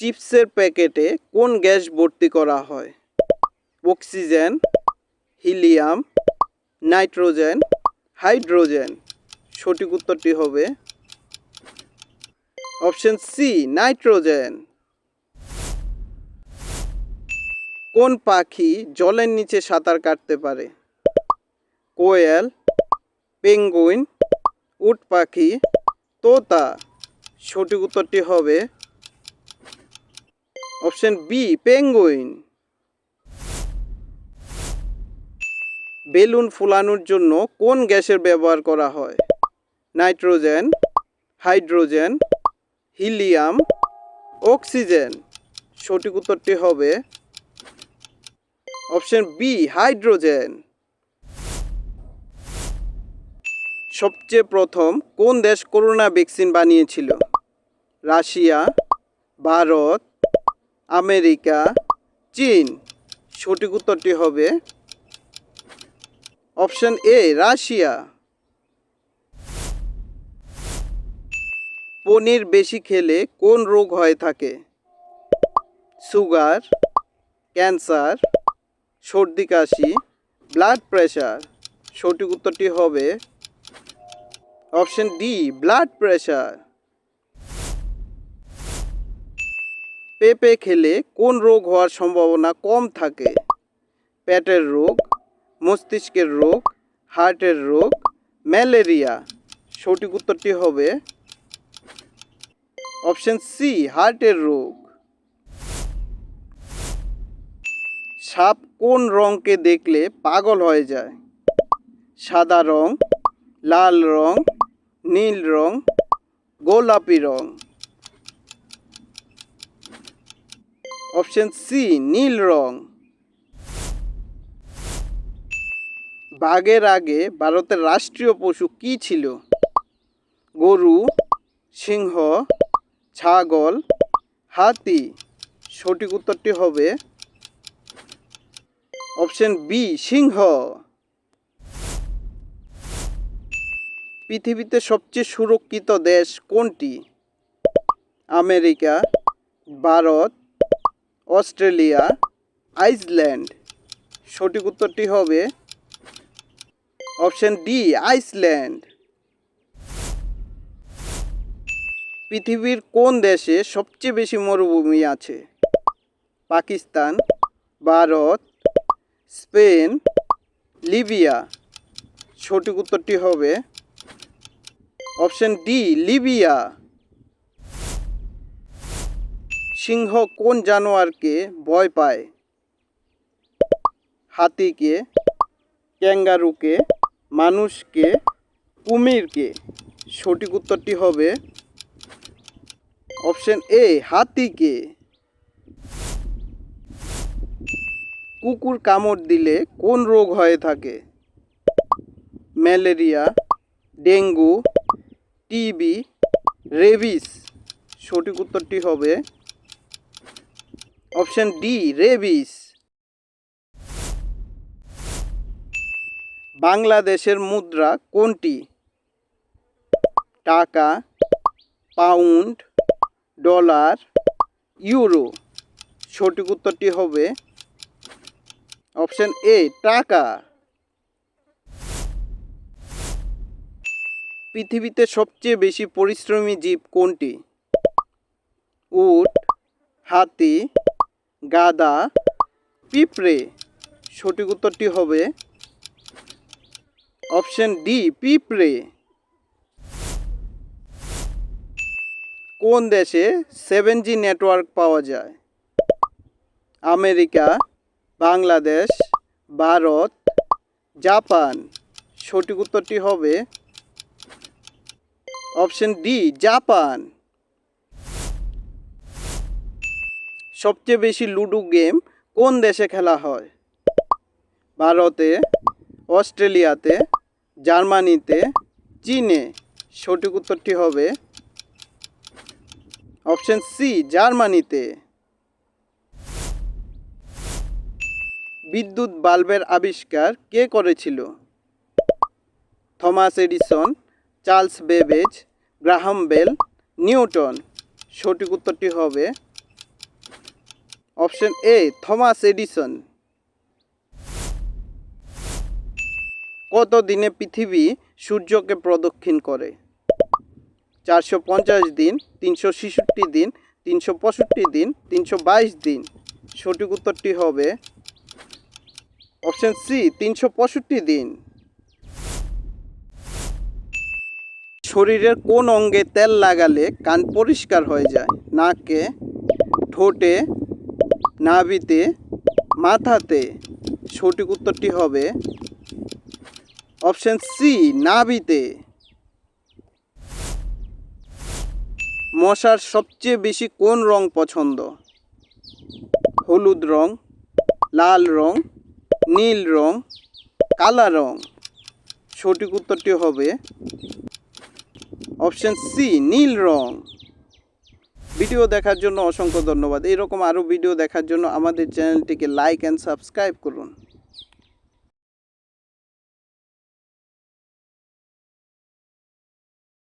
চিপসের প্যাকেটে কোন গ্যাস ভর্তি করা হয়? Oxygen, helium, nitrogen, hydrogen. সঠিক উত্তরটি হবে অপশন সি, নাইট্রোজেন। কোন পাখি জলের নিচে সাঁতার কাটতে পারে? কোয়েল, পেঙ্গুইন, উট পাখি, তোতা। সঠিক উত্তরটি হবে অপশন বি পেঙ্গুইন বেলুন ফুলানোর জন্য কোন গ্যাসের ব্যবহার করা হয়? Nitrogen, hydrogen, helium, oxygen. সঠিক উত্তরটি হবে অপশন বি হাইড্রোজেন। সবচেয়ে প্রথম কোন দেশ করোনা ভ্যাকসিন বানিয়েছিল? রাশিয়া, ভারত আমেরিকা, চীন। সঠিক উত্তরটি হবে অপশন এ, রাশিয়া। পনির বেশি খেলে কোন রোগ হয়ে থাকে? সুগার, ক্যান্সার, সর্দি, কাশি, ব্লাড প্রেশার সঠিক উত্তরটি হবে অপশন ডি, ব্লাড প্রেশার পেঁপে খেলে কোন রোগ হওয়ার সম্ভাবনা কম থাকে? পেটের রোগ, মস্তিষ্কের রোগ, হার্টের রোগ, ম্যালেরিয়া। সঠিক উত্তরটি হবে অপশন সি, হার্টের রোগ। সাপ কোন রঙকে দেখলে পাগল হয়ে যায়? সাদা রং, লাল রং, নীল রং, গোলাপি রং। অপশন সি নীল রং। বাঘের আগে ভারতের রাষ্ট্রীয় পশু কি ছিল? গরু, সিংহ, ছাগল, হাতি। সঠিক উত্তরটি হবে অপশন বি সিংহ। পৃথিবীতে সবচেয়ে সুরক্ষিত দেশ কোনটি? America, Bharat Australia, Iceland. সঠিক উত্তরটি হবে অপশন ডি, আইসল্যান্ড। পৃথিবীর কোন দেশে সবচেয়ে বেশি মরুভূমি আছে? Pakistan, Bharat, Spain, Libya. সঠিক উত্তরটি হবে অপশন ডি, লিবিয়া। সিংহ কোন জানোয়ারকে ভয় পায়? হাতিকে, ক্যাঙ্গারুকে, মানুষকে, কুমিরকে? সঠিক উত্তরটি হবে অপশন এ, হাতিকে। কুকুর কামড় দিলে কোন রোগ হয়ে থাকে? Malaria, dengue, TB, rabies. সঠিক উত্তরটি হবে অপশন ডি রেবিস বাংলাদেশের মুদ্রা কোনটি? টাকা, পাউন্ড, ডলার, ইউরো। সঠিক উত্তরটি হবে অপশন এ, টাকা। পৃথিবীতে সবচেয়ে বেশি পরিশ্রমী জীব কোনটি? উট, হাতি গাদা পিঁপড়ে। সঠিক উত্তরটি হবে অপশন ডি, পিঁপড়ে। কোন দেশে সেভেন জি নেটওয়ার্ক পাওয়া যায়? America, Bangladesh, Bharat, Japan. সঠিক উত্তরটি হবে অপশন ডি, জাপান। সবচেয়ে বেশি লুডো গেম কোন দেশে খেলা হয়? ভারতে, অস্ট্রেলিয়াতে, জার্মানিতে, চীনে। সঠিক উত্তরটি হবে অপশন সি, জার্মানিতে। বিদ্যুৎ বাল্বের আবিষ্কার কে করেছিল? Thomas Edison, Charles Babbage, Graham Bell, Newton. সঠিক উত্তরটি হবে অপশন এ, থমাস এডিসন। কত দিনে পৃথিবী সূর্যকে প্রদক্ষিণ করে? চারশো পঞ্চাশ দিন, তিনশো ছেষট্টি দিন, তিনশো পঁয়ষট্টি দিন, তিনশো বাইশ দিন। সঠিক উত্তরটি হবে অপশন সি, তিনশো পঁয়ষট্টি দিন। শরীরের কোন অঙ্গে তেল লাগালে কান পরিষ্কার হয়ে যায়? নাকে, ঠোঁটে নাভিতে, মাথাতে সঠিক উত্তরটি হবে অপশন সি, নাভিতে। মশার সবচেয়ে বেশি কোন রং পছন্দ? হলুদ রং, লাল রং, নীল রং, কালা রং। সঠিক উত্তরটি হবে অপশন সি, নীল রং। ভিডিও দেখার জন্য অসংখ্য ধন্যবাদ। এরকম আরও ভিডিও দেখার জন্য আমাদের চ্যানেলটিকে লাইক অ্যান্ড সাবস্ক্রাইব করুন।